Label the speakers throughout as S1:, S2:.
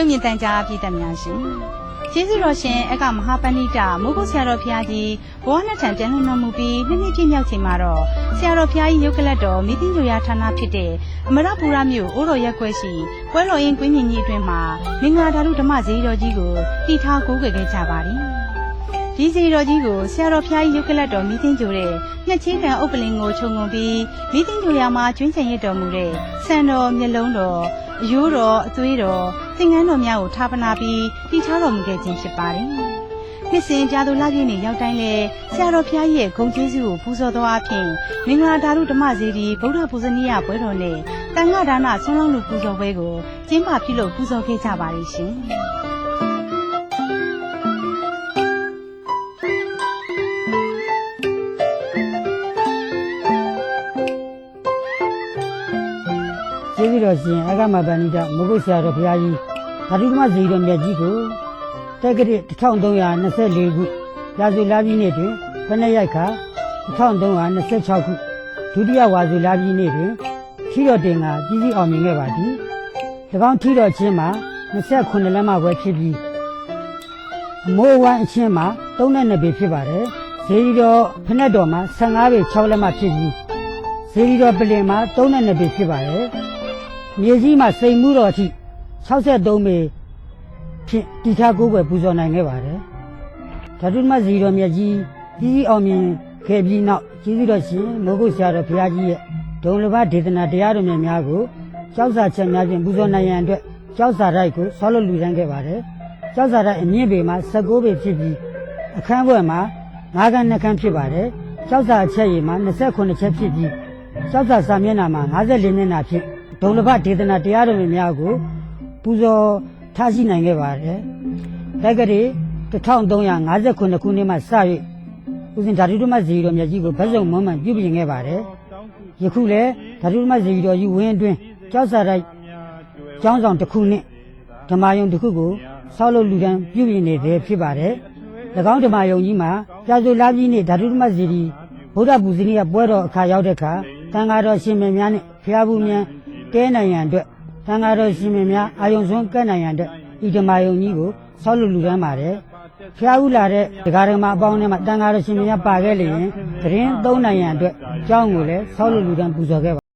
S1: ရီရုံမြင့်တန်ကြားပြည်သ
S2: က်များရှင်ကျေးဇူးတော်ရှင်အကမဟာပဏိတမိုးကုတ်ဆရာတော်ဘုရားကြီးဘဝနှစ်ထံပြန်လွန်တော်မူပြီးနှစ်နှစ်ပြည့်မြောက်ချိန်မှာတော့ဆရာတော်ဘုရားကြီးရုပ်ကလတ်တော်မိသိညိုရဌာနဖြစ်တဲ့အမရပူရမြို့အိုးတော်ရက်ကွက်ရှိပွဲတော်ရင်ကွင်းမြင့်ကြီးအတွင်းမှာမင်္ဂလာဓာတုဓမ္မဇေယျတော်ကြီးကိုတည်ထားကိုးကွယ်ခဲ့ကြပါသည်ဒီဇေယျတော်ကြီးကိုဆရာတော်ဘုရားကြီးရုပ်ကလတ်တော်မိသိညိုတဲ့ညက်ချင်းကံဥပလင်ကိုခြုံငုံပြီးမိသိညိုရမှာကျွင်းချင်ရတော်မူတဲ့ဆန်တော်မျက်လုံးတော် အယိုးတော်အသွေးတော်သင်္ကန်းတော်များကိုထားပနာပြီးတည်ထားတော်မူခဲ့ခြင်းဖြစ်ပါတယ်။နှစ်စဉ်ကြာသူလပြည့်နေ့ရောက်တိုင်းလဲဆရာတော်ဘုရားကြီးရဲ့ဂုဏ်ကျေးဇူးကိုပူဇော်တော်အဖြစ်မင်္ဂလာဓာတုဓမ္မဇေဒီဗုဒ္ဓပူဇနီယပွဲတော်နဲ့တန်ခါဒါနဆွမ်းလောင်းလူပူဇော်ပွဲကိုကျင်းပပြုလုပ်ပူဇော်ခဲ့ကြပါလိမ့်ရှင်။
S3: ကျေးဇူးတော်ရှင်အဂမဗန္ဓိတမဂုတ်ဆရာတော်ဘုရားကြီးဓာတုဓမ္မဇေယျတော်မြတ်ကြီးကိုတက္ကရာ1324ခုရာဇူလာပြည့်နေ့တွင်ဖဏရိုက်ခါ1326ခုဒုတိယဝါဇူလာပြည့်နေ့တွင်ထီတော်တင်ကပြည်စည်းအောင်မြင်ခဲ့ပါသည်၎င်းထီတော်ချင်းမှာ28လက်မပွဲဖြစ်ပြီးအမိုးဝိုင်းအချင်းမှာ32ပေဖြစ်ပါတယ်ဇေဒီတော်ဖဏက်တော်မှာ15ပေ6လက်မဖြစ်ပြီးဇေဒီတော်ပလင်မှာ32ပေဖြစ်ပါတယ် မြေကြီးမှာစိန်မှုတော်အထိ63ပေဖြင့်တီထားကိုးကွယ်ပူဇော်နိုင်ခဲ့ပါတယ်။ဓာတုမဇီတော်မြတ်ကြီးကြီးကြီးအောင်မြင်ခဲ့ပြီးနောက်ကျေးဇူးတော်ရှင်မိုးကုတ်ဆရာတော်ဘုရားကြီးရဲ့ဒုံလဘဒေသနာတရားတော်မြတ်များကိုကြောက်စာချက်များဖြင့်ပူဇော်နိုင်ရန်အတွက်ကြောက်စာတိုက်ကိုဆောလို့လူတန်းခဲ့ပါတယ်။ကြောက်စာတိုက်အမြင့်ပေမှာ16ပေဖြစ်ပြီးအခန်းဘွယ်မှာ9ခန်း2ခန်းဖြစ်ပါတယ်။ကြောက်စာအချက်ရည်မှာ29ချက်ဖြစ်ပြီးကြောက်စာစာမျက်နှာမှာ54မျက်နှာဖြင့် ဒုံလဘဒေသနာတရားတော်များကိုပူဇော်ထားရှိနိုင်ခဲ့ပါတယ်။တက္ကရီ1359ခုနှစ်မှစ၍ဦးဇင်ဓာတုဓမ္မဇီတော်မြတ်ကြီးကိုဗတ်စုံမွမ်းမံပြုပြင်ခဲ့ပါတယ်။ယခုလည်းဓာတုဓမ္မဇီတော်ကြီးဝင်းအတွင်းကြောက်စာတိုက်ကျောင်းဆောင်တစ်ခုနှင့်ဓမ္မယုံတစ်ခုကိုဆောက်လုပ်လူတန်းပြုပြင်နေတဲ့ဖြစ်ပါတယ်။၎င်းဓမ္မယုံကြီးမှာပြာစုလာပြည်နေ့ဓာတုဓမ္မဇီရီဗုဒ္ဓပူဇီနီကပွဲတော်အခါရောက်တဲ့အခါတန်ဃာတော်ရှင်မင်းများနဲ့ဖျားဘူးများ တဲနိုင်ရန်အတွက်သံဃာတော်ရှင်မင်းများအာယုံစွန်းကတ်နိုင်ရန်အတွက်ဤဓမ္မယုံကြီးကိုဆောက်လုပ်လူတန်းပါတယ်။ဖျားဦးလာတဲ့ဒကာဒကမအပေါင်းထဲမှာတန်ဃာတော်ရှင်မင်းများပါခဲ့လျင်သတင်းသုံးနိုင်ရန်အတွက်ကျောင်းကိုလည်းဆောက်လုပ်လူတန်းပူဇော်ခဲ့ပါ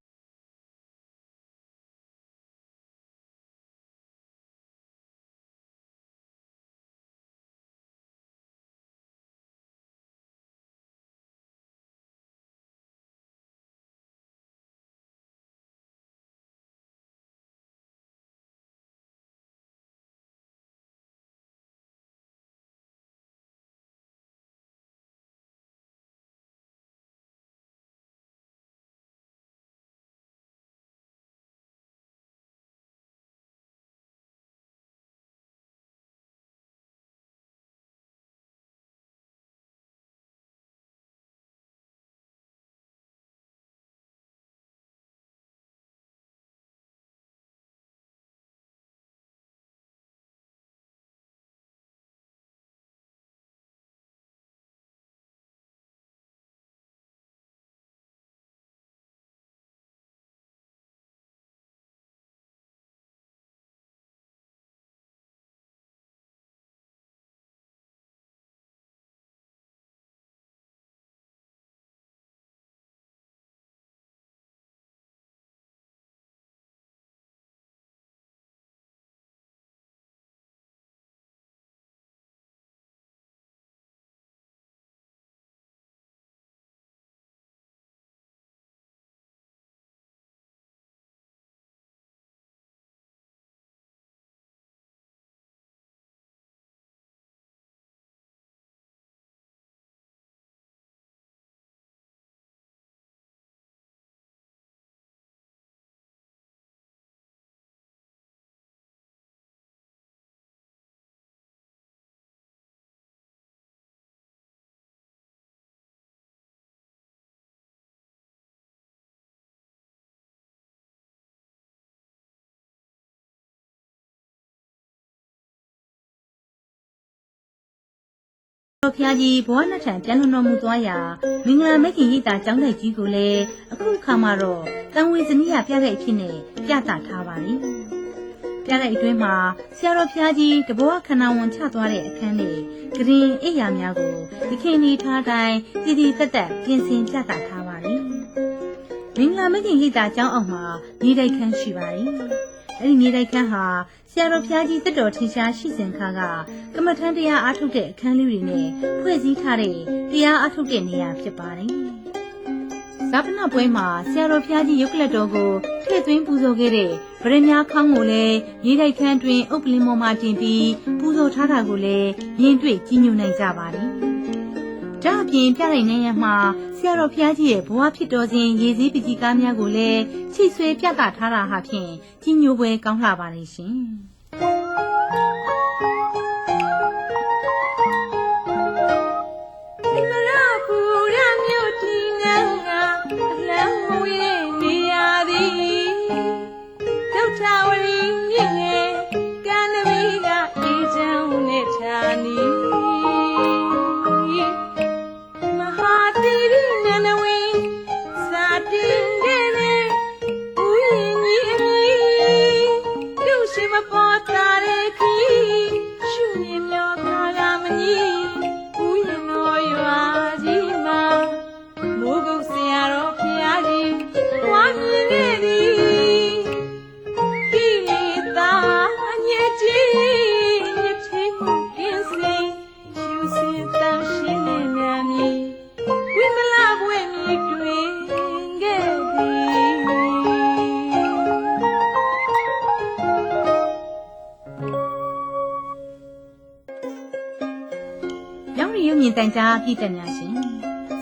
S1: တော်ဖျားကြီးဘဝနှစ်ထံပြန်လွန်တော်မူသွားရာမင်္ဂလာမဂ်ခင်ရိပ်သာကျောင်းတိုက်ကြီးကိုလည်းအခုအခါမှာတော့တန်ဝေဇနီးရပြတဲ့အဖြစ်နဲ့ပြသထားပါလိမ့်ပြတဲ့အတွင်းမှာဆရာတော်ဖျားကြီးတဘောခန္ဓာဝန်ချသွားတဲ့အခန်းနဲ့ဂရင်အိယာများကိုဒီခင်ဒီထားတိုင်းတည်တည်တက်တက်ပြင်ဆင်ပြသထားပါလိမ့်မင်္ဂလာမဂ်ခင်ရိပ်သာကျောင်းအောင်မှာမြေတိုက်ခန်းရှိပါလိမ့် အဲ့ဒီမြေတိုက်ခန်းဟာဆရာတော်ဖျားကြီးတက်တော်ထင်ရှားရှိစဉ်ခါကကမ္မထမ်းတရားအားထုတ်တဲ့အခန်းလေးတွေနဲ့ဖွဲ့စည်းထားတဲ့တရားအားထုတ်တဲ့နေရာဖြစ်ပါတယ်။ဇာပနပွဲမှာဆရာတော်ဖျားကြီးရုပ်ကလတ်တော်ကိုထည့်သွင်းပူဇော်ခဲ့တဲ့ဗရမ ्या ခေါင်းကိုလည်းမြေတိုက်ခန်းတွင်အုပ်ပလင်းပေါ်မှာတင်ပြီးပူဇော်ထားတာကိုလည်းမြင်တွေ့ကြည်ညိုနိုင်ကြပါတယ်။ ဒါအပြင်ပြလိုက်နေရမှာဆရာတော်ဖျားကြီးရဲ့ဘဝဖြစ်တော်စဉ်ရေစည်းပကြီးကားများကိုလည်းချိဆွဲပြသထားတာဟာဖြင့်ကြီးညိုပွဲကောင်းလှပါလိမ့်ရှင်။
S4: မြင့်တန်ကြားပြည်သက်များ
S1: ရှင်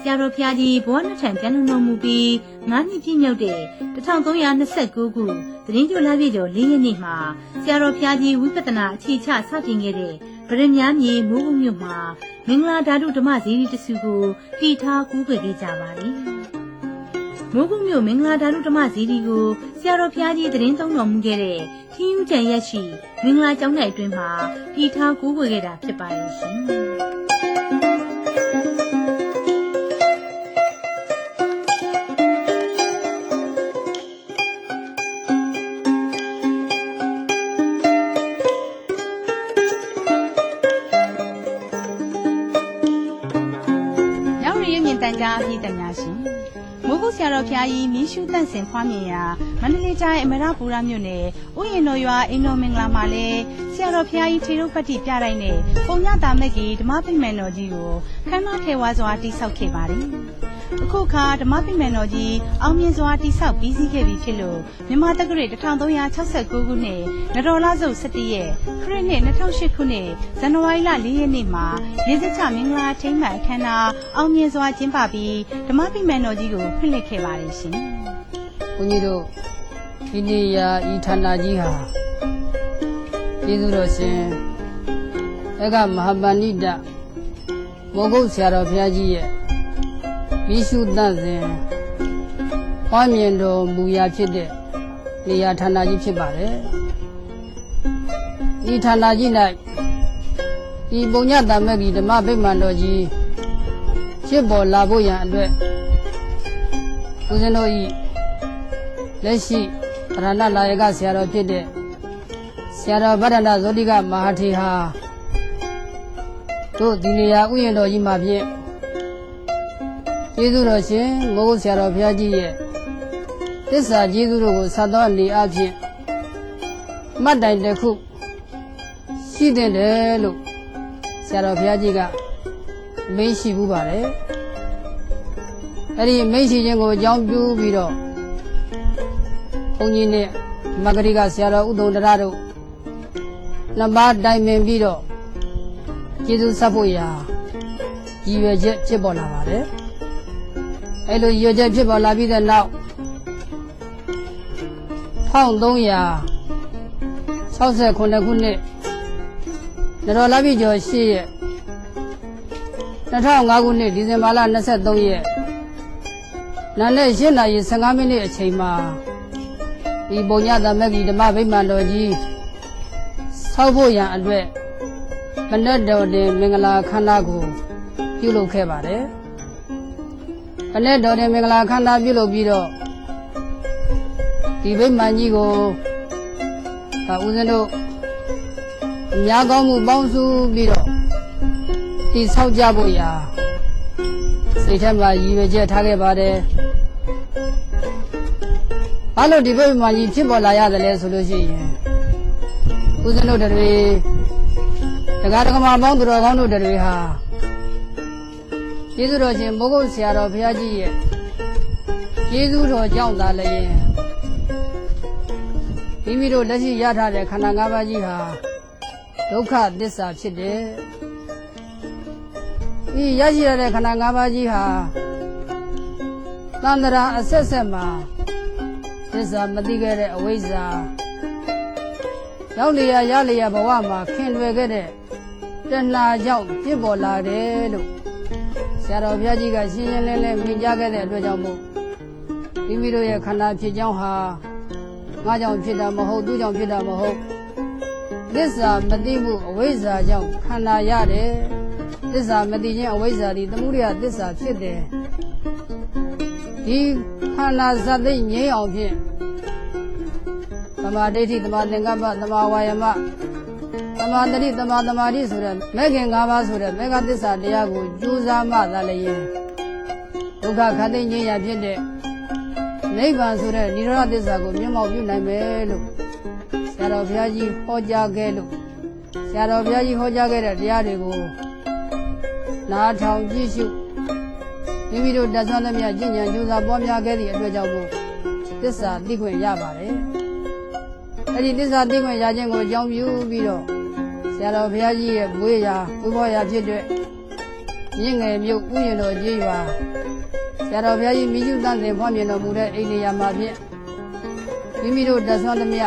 S1: ဆရာတော်ဖျားကြီးဘဝနှစ်ထံပြန်လွန်တော်မူပြီး9နှစ်ပြည့်မြောက်တဲ့1329ခုသတင်းကြိုလာပြည့်ကျော်၄ရက်နေ့မှာဆရာတော်ဖျားကြီးဝိပဿနာအခြေချစတင်ခဲ့တဲ့ဗရမ ्या မြေမိုးကုတ်မြို့မှာမင်္ဂလာဓာတုဓမ္မဇီရီတစုကိုတည်ထားကူးပွေခဲ့ကြပါလိမ့်မိုးကုတ်မြို့မင်္ဂလာဓာတုဓမ္မဇီရီကိုဆရာတော်ဖျားကြီးသတင်းသုံးတော်မူခဲ့တဲ့ထင်းယူကျန်ရက်ရှိမင်္ဂလာကျောင်း၌အတွင်းမှာတည်ထားကူးပွေခဲ့တာဖြစ်ပါရဲ့ရှင် တ်ဆရာတော်ဖျားကြီးမင်းရှုတန့်စင်ဖွားမြင်ရာမန္တလေးတိုင်းအမရပူရမြို့နယ်ဥယျာဉ်တော်ရွာအင်းတော်မင်္ဂလာမှာလဲဆရာတော်ဖျားကြီးထေရုပ်ပတ္တိပြတိုင်းနဲ့ပုံညတာမက်ကြီးဓမ္မပိမန်တော်ကြီးကိုခမ်းနားထေဝါစွာတိဆောက်ခဲ့ပါတယ် အခုခါဓမ္မပိမန်တော်ကြီးအောင်မြင်စွာတိဆောက်ပြီးစီးခဲ့ပြီဖြစ်လို့မြန်မာတက္ကရာ1369ခုနှစ်နတော်လစုပ်17ရက်ခရစ်နှစ်2008ခုနှစ်ဇန်နဝါရီလ4ရက်နေ့မှာရေစချမင်္ဂလာထိမ်းမှန်အခမ်းအနားအောင်မြင်စွာကျင်းပပြီးဓမ္မပိမန်တော်ကြီးကိုဖွင့်လှစ်ခဲ့ပါတယ်ရှင်
S5: ဘုန်းကြီးတို့ဒီနေရာဤဌာနကြီးဟာကျေးဇူးတော်ရှင်အကမဟာပဏိတမောဂုတ်ဆရာတော်ဘုရားကြီးရဲ့ မိရှုတတ်စဉ်ဟောမြင်တော်မူရာဖြစ်တဲ့နေရာဌာနကြီးဖြစ်ပါတယ်ဒီဌာနကြီး၌ဒီပုံညတမက်ကြီးဓမ္မဗိမာန်တော်ကြီးဖြစ်ပေါ်လာဖို့ရန်အတွက်ဦးဇင်းတို့ဤလက်ရှိဗရဏနာယကဆရာတော်ဖြစ်တဲ့ဆရာတော်ဗဒနာဇောတိကမဟာထေဟာတို့ဒီနေရာဥယျာဉ်တော်ကြီးမှာဖြင့် ကျေးဇူးတော်ရှင်မိုးကုတ်ဆရာတော်ဘုရားကြီးရဲ့သစ္စာကျေးဇူးတို့ကိုဆက်တော်အနေအချင်းမှတ်တိုင်တစ်ခုရှိတဲ့တယ်လို့ဆရာတော်ဘုရားကြီးကမိန့်ရှိဘူးပါတယ်အဲ့ဒီမိန့်ရှိခြင်းကိုအကြောင်းပြုပြီးတော့ဘုန်းကြီးနဲ့မဂရိကဆရာတော်ဥဒုံတရတို့နှစ်ပါးတိုင်ပင်ပြီးတော့ကျေးဇူးဆက်ဖို့ရာရည်ရွယ်ချက်ဖြစ်ပေါ်လာပါတယ်။ အဲလိုရည်ရွယ်ချက်ဖြစ်ပေါ်လာပြီးတဲ့နောက်1369ခုနှစ်နတော်လာပြီကျော်8ရက်2005ခုနှစ်ဒီဇင်ဘာလ23ရက်နာနဲ့8နာရီ15မိနစ်အချိန်မှာဒီပုံညသမဂီဓမ္မဗိမာန်တော်ကြီးဆောက်ဖို့ရန်အတွက်မနက်တော်တင်မင်္ဂလာခန္ဓာကိုပြုလုပ်ခဲ့ပါတယ် အနဲ့တော်တဲ့မင်္ဂလာခန္ဓာပြုလုပ်ပြီးတော့ဒီဗိမာန်ကြီးကိုဒါဦးဇင်းတို့အများကောင်းမှုပေါင်းစုပြီးတော့ဒီဆောက်ကြဖို့ရာစိတ်ထဲမှာရည်ရွယ်ချက်ထားခဲ့ပါတယ်ဘာလို့ဒီဗိမာန်ကြီးဖြစ်ပေါ်လာရတယ်လဲဆိုလို့ရှိရင်ဦးဇင်းတို့တွေတရားဓမ္မပေါင်းသူတော်ကောင်းတို့တွေဟာ ကျေးဇူးတော်ရှင်မိုးကုတ်ဆရာတော်ဘုရားကြီးရဲ့ကျေးဇူးတော်ကြောင့်သာလည်းမိမိတို့လက်ရှိရထားတဲ့ခန္ဓာ၅ပါးကြီးဟာဒုက္ခသစ္စာဖြစ်တယ်။ဒီရရှိရတဲ့ခန္ဓာ၅ပါးကြီးဟာသန္တရာအဆက်ဆက်မှာသစ္စာမသိခဲ့တဲ့အဝိဇ္ဇာရောက်လျာရလျာဘဝမှာခင်လွယ်ခဲ့တဲ့တဏှာကြောင့်ဖြစ်ပေါ်လာတယ်လို့ ဆရာတော်ဘုရားကြီးကရှင်းရှင်းလင်းလင်းမြင်ကြားခဲ့တဲ့အတွက်ကြောင့်မို့မိမိတို့ရဲ့ခန္ဓာဖြစ်ကြောင်းဟာငါကြောင့်ဖြစ်တာမဟုတ်သူကြောင့်ဖြစ်တာမဟုတ်သစ္စာမသိမှုအဝိဇ္ဇာကြောင့်ခန္ဓာရတယ်သစ္စာမသိခြင်းအဝိဇ္ဇာဒီသမှုရိယသစ္စာဖြစ်တယ်ဒီခန္ဓာဇတ်သိငြိမ်းအောင်ဖြင့်သမာဓိဋ္ဌိသမာသင်္ကပ္ပသမာဝါယမ သမာတတိသမာသမာဓိဆိုတဲ့မဲခင်၅ပါးဆိုတဲ့မေဃသစ္စာတရားကိုကြိုးစားမှသာလျင်ဒုက္ခခန္ဓာငြိမ်းရာဖြစ်တဲ့နိဗ္ဗာန်ဆိုတဲ့និရောဓသစ္စာကိုမျက်မှောက်ပြုနိုင်မယ်လို့ဆရာတော်ဘုရားကြီးဟောကြားခဲ့လို့ဆရာတော်ဘုရားကြီးဟောကြားခဲ့တဲ့တရားတွေကိုနားထောင်ကြည့်ရှုမိမိတို့တတ်ဆွမ်းသမျှကျင့်ကြံကြိုးစားပွားများခဲ့သည့်အတွက်ကြောင့်မို့သစ္စာသိခွင့်ရပါတယ်အဲ့ဒီသစ္စာသိခွင့်ရခြင်းကိုအကြောင်းပြုပြီးတော့ဆ ရာတော်ဘုရားကြီးရဲ့ဘွေးရာဥပ္ပောရာဖြစ်တဲ့မြင့်ငယ်မြို့ဥယျာဉ်တော်ကြီးရွာဆရာတော်ဘုရားကြီးမိကျုတန်တင်ဖွင့်မြင်တော်မူတဲ့အိန္ဒိယမှာဖြင့်မိမိတို့တတ်ဆွမ်းသမျှ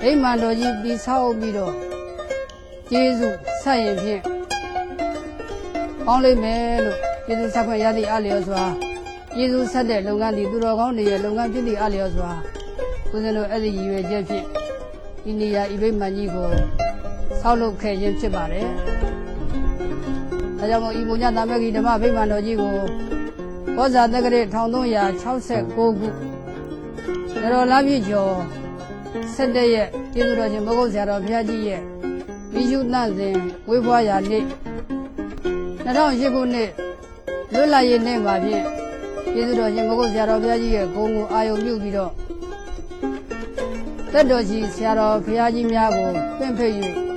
S5: ဗိမာန်တော်ကြီးပြီးဆောက်ပြီးတော့ကျေးဇူးဆက်ရင်ဖြင့်ကောင်းလိမ့်မယ်လို့ကျေးဇူးဆက်ခွင့်ရသည့်အလျော်စွာကျေးဇူးဆက်တဲ့လုပ်ငန်းဒီသူတော်ကောင်းတွေရဲ့လုပ်ငန်းဖြစ်သည့်အလျော်စွာဦးဇင်းတို့အဲ့ဒီရည်ရွယ်ချက်ဖြင့်အိန္ဒိယဤဗိမာန်ကြီးကို ဆောက်လုပ်ခဲ့ခြင်းဖြစ်ပါတယ်။ဒါကြောင့်မို့ဤဘုညတာမဂီဓမ္မဗိမာန်တော်ကြီးကိုဘောဇာတက္ကရာ1369ခုနရောလပြည့်ကျော်17ရက်ကျေးဇူးတော်ရှင်ဘုဂုတ်ဆရာတော်ဘုရားကြီးရဲ့မိရှုတန့်စဉ်ဝေးဖွားရာနေ့2008ခုနှစ်လွတ်လပ်ရေးနေ့မှာဖြင့်ကျေးဇူးတော်ရှင်ဘုဂုတ်ဆရာတော်ဘုရားကြီးရဲ့ဂုဏ်ကိုအာယုံပြုပြီးတော့သက်တော်ကြီးဆရာတော်ဘုရားကြီးများကိုပြင့်ဖိတ်၍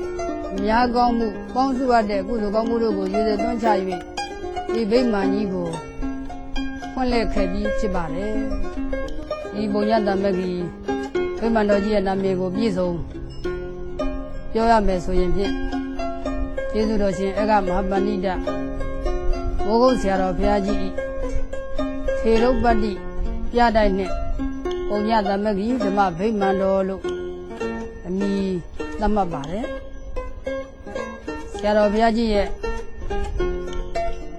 S5: များကောင်းမှုပေါင်းစုရတဲ့ကုသိုလ်ကောင်းမှုတို့ကိုရည်စည်သွင်းချ၍ဒီဗိမာန်ကြီးကိုဖွင့်လှစ်ခဲ့ပြီးဖြစ်ပါတယ်။ဒီဘုံရတမဂီဗိမာန်တော်ကြီးရဲ့နာမည်ကိုပြည့်စုံပြောရမယ်ဆိုရင်ဖြင့်ကျေးဇူးတော်ရှင်အကမဟာပဏိတဘိုးကုတ်ဆရာတော်ဘုရားကြီးထေရုပ်ပတ္တိပြတိုက်နှင့်ပုံညသမဂီဓမ္မဗိမာန်တော်လို့အမည်သတ်မှတ်ပါတယ်ဆ ရာတော်ဘုရားကြီးရဲ့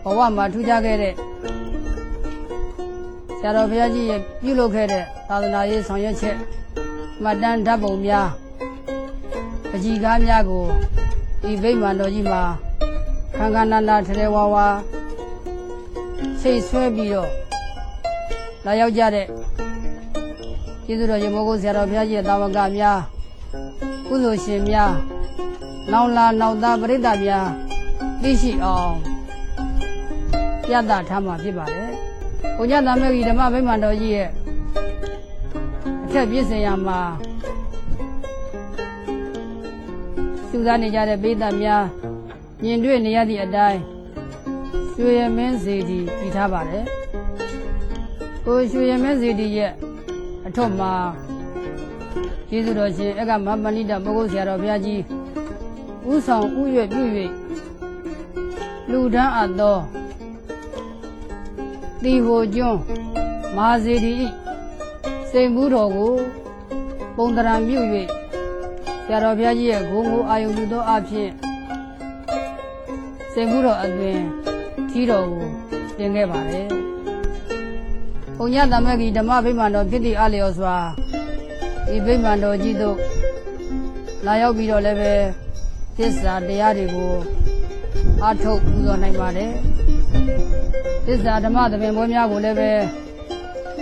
S5: ဘဝမှာထူးခြားခဲ့တဲ့ဆရာတော်ဘုရားကြီးရဲ့ပြုလုပ်ခဲ့တဲ့သာသနာရေးဆောင်ရွက်ချက်မှတ်တမ်းဓာတ်ပုံများပကြီးကားများကိုဒီဗိမာန်တော်ကြီးမှာခန်းခန်းနာနာထထဲဝါဝါဆိတ်ဆွဲပြီးတော့လာရောက်ကြတဲ့ကျေးဇူးတော်ရှင်မိုးကိုဆရာတော်ဘုရားကြီးရဲ့တာဝကများကုသိုလ်ရှင်များ နောင်လာနောင်သားပရိသတ်များသိရှိအောင်ပြသထားမှာဖြစ်ပါတယ်။ဘုရားသမဂီဓမ္မဗိမာန်တော်ကြီးရဲ့အထက်ပြည့်စင်ရမှာစုစားနေကြတဲ့ပိဋကများမြင်တွေ့နေရသည့်အတိုင်းရွှေရမင်းစေတီပြီးထားပါတယ်။ကိုရွှေရမင်းစေတီရဲ့အထွတ်မှာကျေးဇူးတော်ရှင်အကမမဏိတမဟုတ်ဆရာတော်ဘုရားကြီး ဥဆောင်ဥရွက်ပြု၍လူဒန်းအပ်သောတီဟိုကျွန်းမာဇေဒီဤစိန်ဘူးတော်ကိုပုံတရံပြု၍ဆရာတော်ဘုရားကြီးရဲ့ဂုဏ်ကိုအာယုံယူသောအဖြစ်စိန်ဘူးတော်အတွင်ထီတော်ကိုတင်ခဲ့ပါတယ်။ဘုံညသမဂီဓမ္မဗိမာန်တော်ဖြစ်သည့်အလျော်စွာဒီဗိမာန်တော်ကြီးတို့လာရောက်ပြီးတော့လည်းပဲ သစ္စာတရားတွေကိုအားထုတ်ပူဇော်နိုင်ပါတယ်သစ္စာဓမ္မသဘင်ပွဲများကိုလည်းပဲ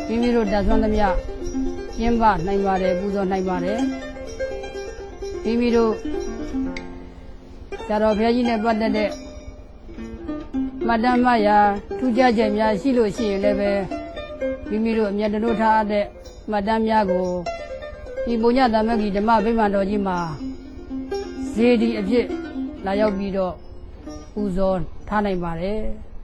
S5: မိမိတို့တတ်ဆွမ်းသမျှကျင်းပနိုင်ပါတယ်ပူဇော်နိုင်ပါတယ်မိမိတို့ဆရာတော်ဘုရားကြီးနဲ့ပတ်သက်တဲ့မတ္တမယာထူးခြားချက်များရှိလို့ရှိရင်လည်းပဲမိမိတို့အမြတ်တလို့ထားတဲ့မတ္တများကိုဒီပုညသမဂ္ဂီဓမ္မဗိမာန်တော်ကြီးမှာ ဇေဒီအဖြစ်လာရောက်ပြီးတော့ပူဇော်ထားနိုင်ပါတယ်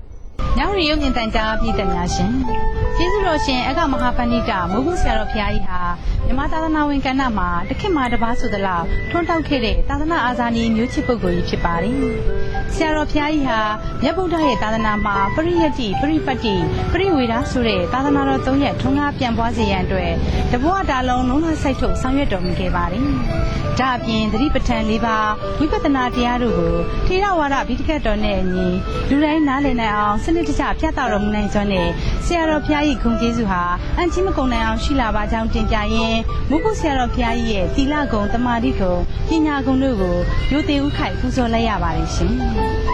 S5: ။
S2: ညောင်ရီရုပ်မြင်တန်ကြားပြည်သက်များရှင်။ ကျေးဇူးတော်ရှင်အကမဟာပဏိတမိုးကုဆရာတော်ဘုရားကြီးဟာမြမသာသနာဝင်ကဏ္ဍမှာတခင်မှာတပါးဆိုသလောက်ထွန်းတောက်ခဲ့တဲ့သာသနာအာဇာနည်မျိုးချစ်ပုဂ္ဂိုလ်ကြီးဖြစ်ပါတယ်။ဆရာတော်ဘုရားကြီးဟာမြတ်ဗုဒ္ဓရဲ့သာသနာမှာပရိယတ္တိပရိပတ်တိပရိဝေဒဆိုတဲ့သာသနာတော်၃ရက်ထွန်းကားပြန်ပွားစေရန်အတွက်တဘဝတာလုံးလုံးလစိုက်ထုတ်ဆောင်ရွက်တော်မူခဲ့ပါတယ်။ဒါအပြင်သတိပဋ္ဌာန်၄ပါးဝိပဿနာတရားတို့ကိုထေရဝါဒဗိဓကတ်တော်နဲ့အညီလူတိုင်းနားလည်နိုင်အောင်စနစ်တကျပြသတော်မူနိုင်စွမ်းနဲ့ဆရာတော်ဘုရားကြီးဂုဏ်ကျေးဇူးဟာအန်ချီမကုန်နိုင်အောင်ရှိလာပါကြောင်းတင်ပြရင်းမုကုဆရာတော်ဘုရားကြီးရဲ့သီလဂုဏ်တမာတိဂုဏ်ပညာဂုဏ်တို့ကိုရိုသေဥခိုက်ပူဇော်လိုက်ရပါတယ်ရှင်။